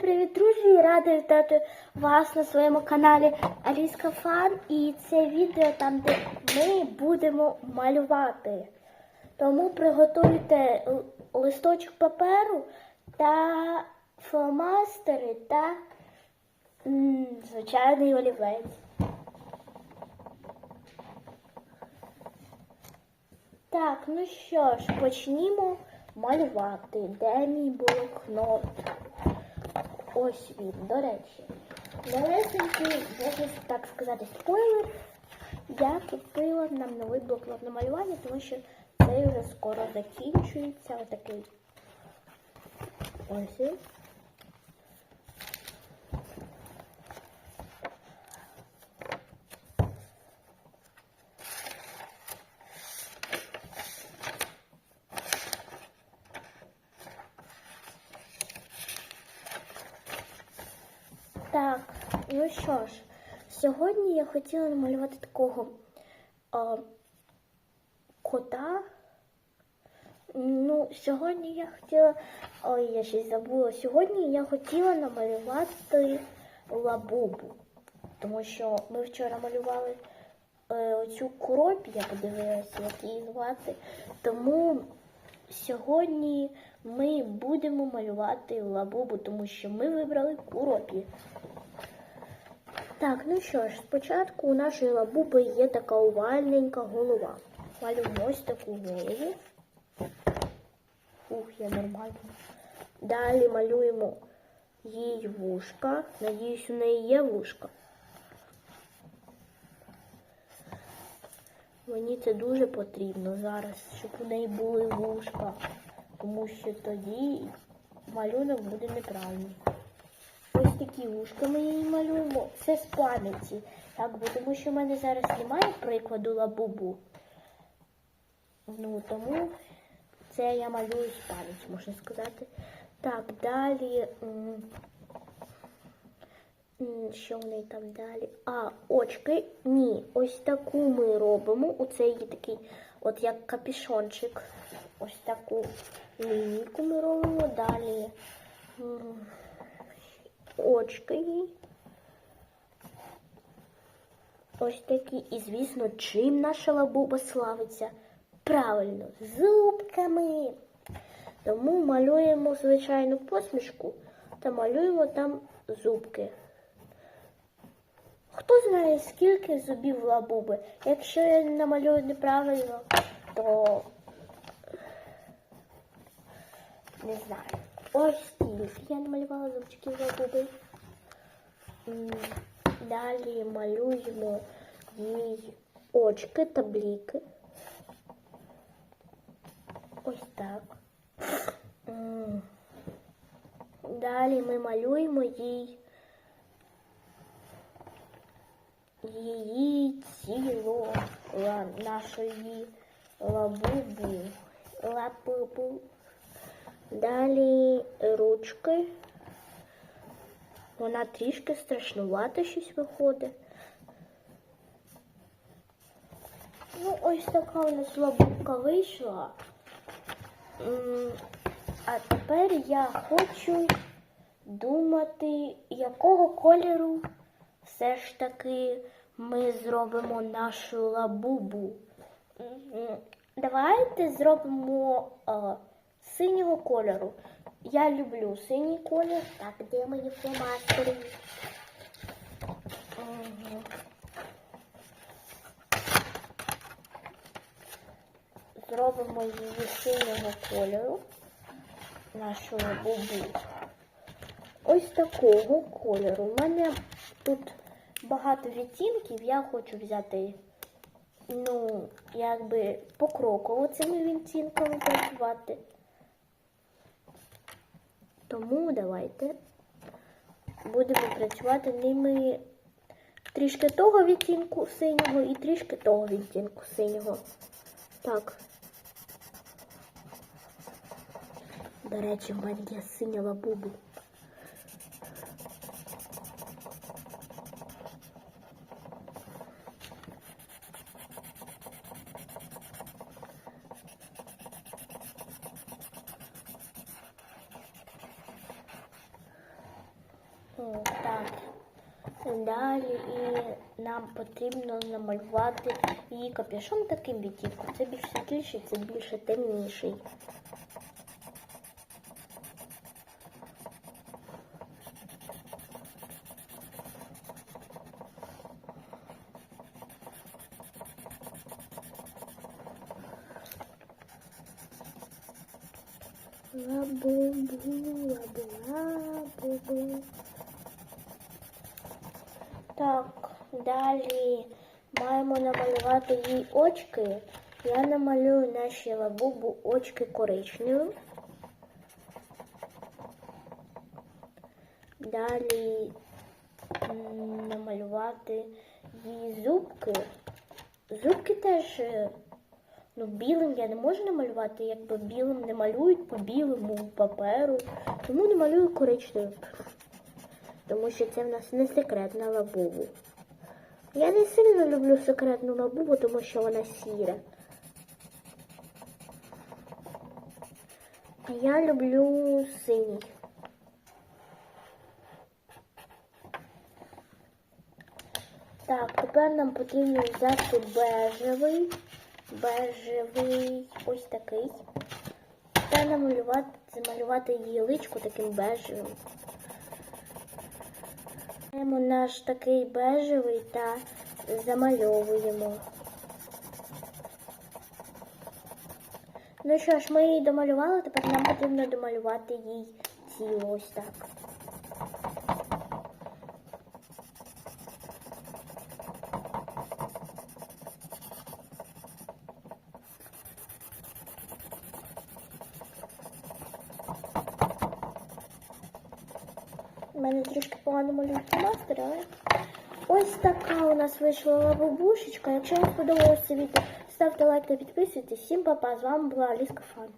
Привіт, друзі! Рада вітати вас на своєму каналі Аліска Фан. І це відео там, де ми будемо малювати. Тому приготуйте листочок паперу та фломастери та звичайний олівець. Так, ну що ж, почнімо малювати. Де мій блокнот? Ось він, до речі. Малесенький, можна так сказати, спойлер. Я купила нам новий блокнот на малювання, тому що цей вже скоро закінчується. Отакий. Ось Так, ну що ж, сьогодні я хотіла намалювати такого а, кота. Ну, сьогодні я хотіла. Ой, я щось забула. Сьогодні я хотіла намалювати лабубу. Тому що ми вчора малювали е, оцю коробі, я подивилася, як її звати. Тому сьогодні ми будемо малювати лабубу, тому що ми вибрали куропі. Так, ну що ж, спочатку у нашої лабуби є така овальненька голова. Малюємо ось таку голову. Ух, я нормально. Далі малюємо їй вушка. Надіюсь, у неї є вушка. Мені це дуже потрібно зараз, щоб у неї були вушка, тому що тоді малюнок буде неправильний. Ось такі вушка ми її малюємо. Це з пам'яті. Так, бо тому що в мене зараз немає прикладу лабубу. Ну, тому це я малюю з пам'яті, можна сказати. Так, далі. Що в неї там далі? А, очки. Ні, ось таку ми робимо. Оце її такий, от як капішончик. Ось таку лінійку ми робимо. Далі. очки їй. Ось такі. І, звісно, чим наша лабуба славиться? Правильно, зубками. Тому малюємо звичайну посмішку та малюємо там зубки. Хто знає, скільки зубів лабуби? Якщо я намалюю неправильно, то не знаю. Ось стільки я намалювала зубчиків лабуби. Далі малюємо їй очки та бліки. Ось так. Далі ми малюємо їй її тіло нашої лабубу. Лабубу. Далі ручки. Вона трішки страшнувато щось виходить. Ну, ось така у нас лабубка вийшла. А тепер я хочу думати, якого кольору все ж таки ми зробимо нашу лабубу. Давайте зробимо а, синього кольору. Я люблю синій колір. Так, де мої фломастери? Мгм. Зробимо її синього кольору, нашу лабубу. Ось такого кольору. У мене тут багато відтінків, я хочу взяти, ну, якби покроково цими відтінками працювати. Тому давайте будемо працювати ними трішки того відтінку синього і трішки того відтінку синього. Так. До речі, в мене є синя лабубу. Так. Далі і нам потрібно намалювати її капюшон таким відтінком. Це більш світліший, це більше темніший. Лабубу, лабу, лабубу. Так, далі маємо намалювати їй очки. Я намалюю нашій лабубу очки коричневі. Далі намалювати її зубки. Зубки теж е, ну, білим я не можу намалювати, якби білим не малюють по білому паперу. Тому не малюю коричневим. Тому що це в нас не секретна лабубу. Я не сильно люблю секретну лабубу, тому що вона сіра. А я люблю синій. Так, тепер нам потрібно взяти бежевий, бежевий, ось такий. Та намалювати, замалювати її личку таким бежевим. Беремо наш такий бежевий та замальовуємо. Ну що ж, ми її домалювали, тепер нам потрібно домалювати їй цілу ось так. У мене трішки погано малюється мастер, але ось така у нас вийшла лабубушечка. Якщо вам сподобалося відео, ставте лайк та підписуйтесь. Всім па-па, з вами була Аліска Фан.